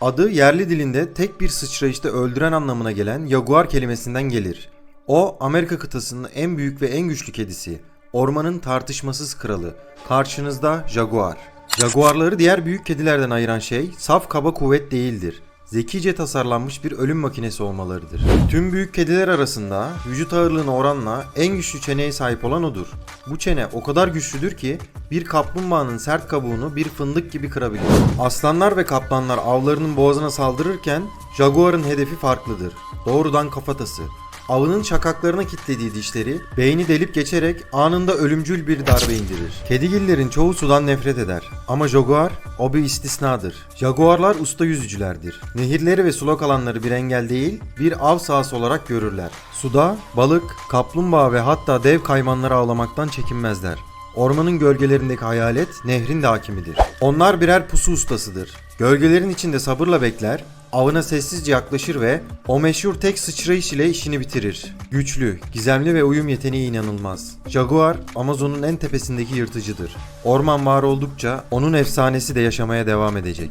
Adı yerli dilinde tek bir sıçrayışta öldüren anlamına gelen jaguar kelimesinden gelir. O Amerika kıtasının en büyük ve en güçlü kedisi. Ormanın tartışmasız kralı. Karşınızda jaguar. Jaguarları diğer büyük kedilerden ayıran şey saf kaba kuvvet değildir. Zekice tasarlanmış bir ölüm makinesi olmalarıdır. Tüm büyük kediler arasında vücut ağırlığına oranla en güçlü çeneye sahip olan odur. Bu çene o kadar güçlüdür ki bir kaplumbağanın sert kabuğunu bir fındık gibi kırabilir. Aslanlar ve kaplanlar avlarının boğazına saldırırken jaguarın hedefi farklıdır. Doğrudan kafatası. Avının şakaklarına kilitlediği dişleri beyni delip geçerek anında ölümcül bir darbe indirir. Kedigillerin çoğu sudan nefret eder ama jaguar o bir istisnadır. Jaguarlar usta yüzücülerdir. Nehirleri ve sulak alanları bir engel değil, bir av sahası olarak görürler. Suda balık, kaplumbağa ve hatta dev kaymanları avlamaktan çekinmezler. Ormanın gölgelerindeki hayalet nehrin de hakimidir. Onlar birer pusu ustasıdır. Gölgelerin içinde sabırla bekler, avına sessizce yaklaşır ve o meşhur tek sıçrayış ile işini bitirir. Güçlü, gizemli ve uyum yeteneği inanılmaz. Jaguar, Amazon'un en tepesindeki yırtıcıdır. Orman var oldukça onun efsanesi de yaşamaya devam edecek.